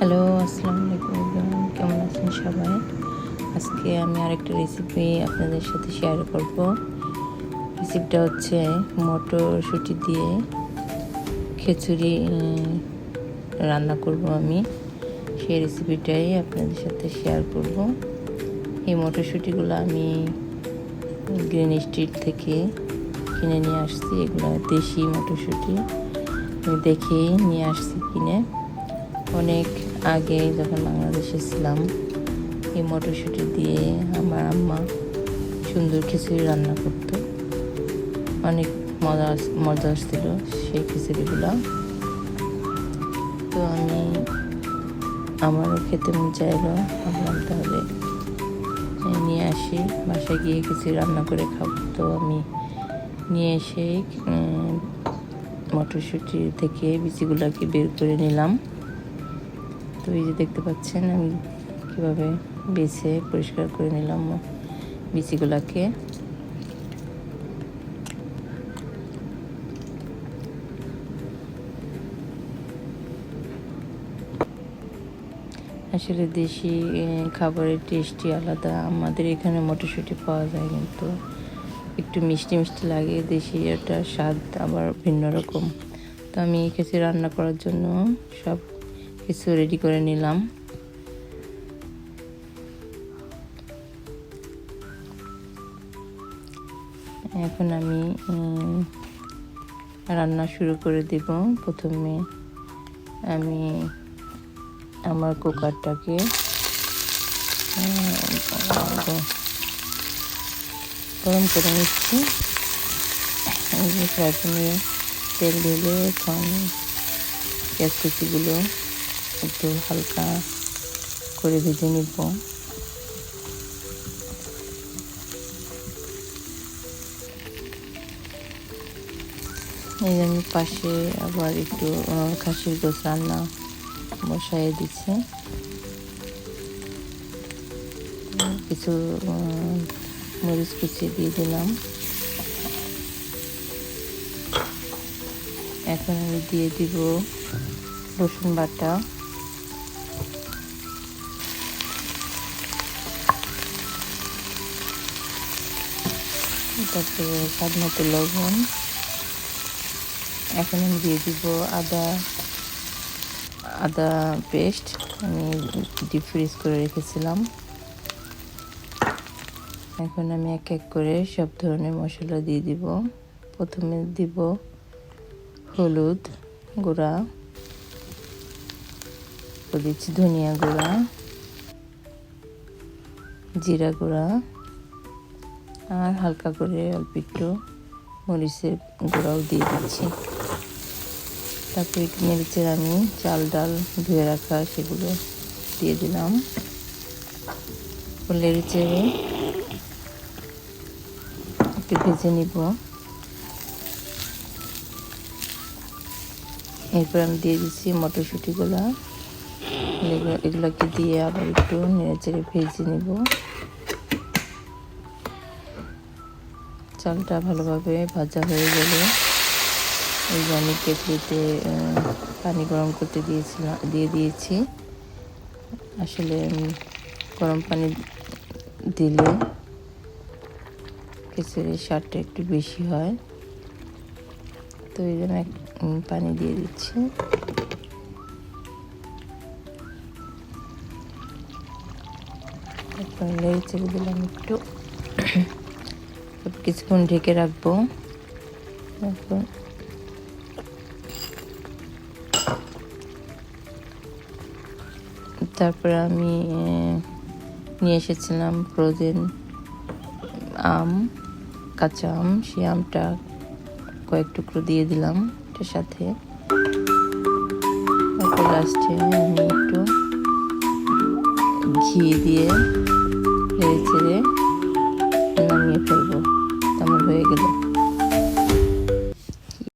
Hello আসসালামু আলাইকুম কেমন আছেন সবাই? আজকে আমি আরেকটা রেসিপি আপনাদের সাথে শেয়ার করব। রেসিপিটা হচ্ছে মটরশুঁটি দিয়ে খিচুড়ি রান্না করব আমি। সেই রেসিপিটাই আপনাদের সাথে শেয়ার করব। এই মটরশুঁটিগুলো আমি গ্রিন স্ট্রিট থেকে কিনে নিয়ে আসছি। এগুলো দেশি মটরশুঁটি। দেখেই নিয়ে আসছি কিনে। অনেক আগে যখন বাংলাদেশে ছিলাম, এই মটরশুঁটি দিয়ে আমার আম্মা সুন্দর খিচুড়ি রান্না করতো। অনেক মজা মজা আসছিল সেই খিচুড়িগুলো। তো আমি আমারও খেতে মন চাইলো, ভাবলাম তাহলে নিয়ে আসি, বাসায় গিয়ে খিচুড়ি রান্না করে খাব। তো আমি নিয়ে এসে মটরশুঁটি থেকে বিচিগুলোকে বের করে নিলাম। তো এই যে দেখতে পাচ্ছেন, আমি কীভাবে বেছে, পরিষ্কার করে নিলাম বিচিগুলোকে। আসলে দেশি খাবারের টেস্টই আলাদা। আমাদের এখানে মটরশুঁটি পাওয়া যায় কিন্তু একটু মিষ্টি মিষ্টি লাগে, দেশি একটা স্বাদ আবার ভিন্ন রকম। তো আমি কিছু রান্না করার জন্য সব কিছু রেডি করে নিলাম। এখন আমি রান্না শুরু করে দেব। প্রথমে আমি আমার কুকারটাকে, গরম করে নিচ্ছি। তেল ঢেলে এখন গ্যাস কুচিগুলো একটু হালকা করে ভেজে নিব। এই আমি পাশে আবার একটু খাসির গোছ রান্না বসাই দিচ্ছি। কিছু মরিচ কুচি দিয়ে দিলাম। এখন আমি দিয়ে দিব রসুন বাটা। তারপরে স্বাদ মতো লবণ। এখন আমি দিয়ে দিব আদা আদা পেস্ট আমি ডিপ ফ্রিজ করে রেখেছিলাম। এখন আমি এক এক করে সব ধরনের মশলা দিয়ে দিব। প্রথমে দিব হলুদ গুঁড়া দিচ্ছি ধনিয়া গুঁড়া, জিরা গুঁড়া আর হালকা করে অল্প একটু মরিচের গুঁড়াও দিয়ে দিচ্ছি। তারপরে মরিচের আমি চাল ডাল ধুয়ে রাখা সেগুলো দিয়ে দিলাম। লেড়ে চেড়ে একটু ভেজে নিব। এরপর আমি দিয়ে দিচ্ছি মটরশুঁটিগুলো। এগুলো এগুলোকে দিয়ে আবার একটু নেড়ে চেড়ে ভেজে নিব। চালটা ভালোভাবে ভাজা হয়ে গেলে। এই যে আমি কেটলিতে পানি গরম করতে দিয়েছিলাম দিয়ে দিয়েছি। আসলে গরম পানি দিলে খিচুড়ির স্বাদটা একটু বেশি হয়। তো এই জন্য পানি দিয়ে দিচ্ছি। তারপর চেড়ে দিলাম একটু। কিছুক্ষণ ঢেকে রাখব। তারপর তারপরে আমি নিয়ে এসেছিলাম ফ্রোজেন আম, কাঁচা আম। সেই আমটা কয়েক টুকরো দিয়ে দিলাম এটার সাথে। তারপর লাস্টে আমি একটু ঘি দিয়ে চেড়ে নামিয়ে ফেলব। হয়ে গেল।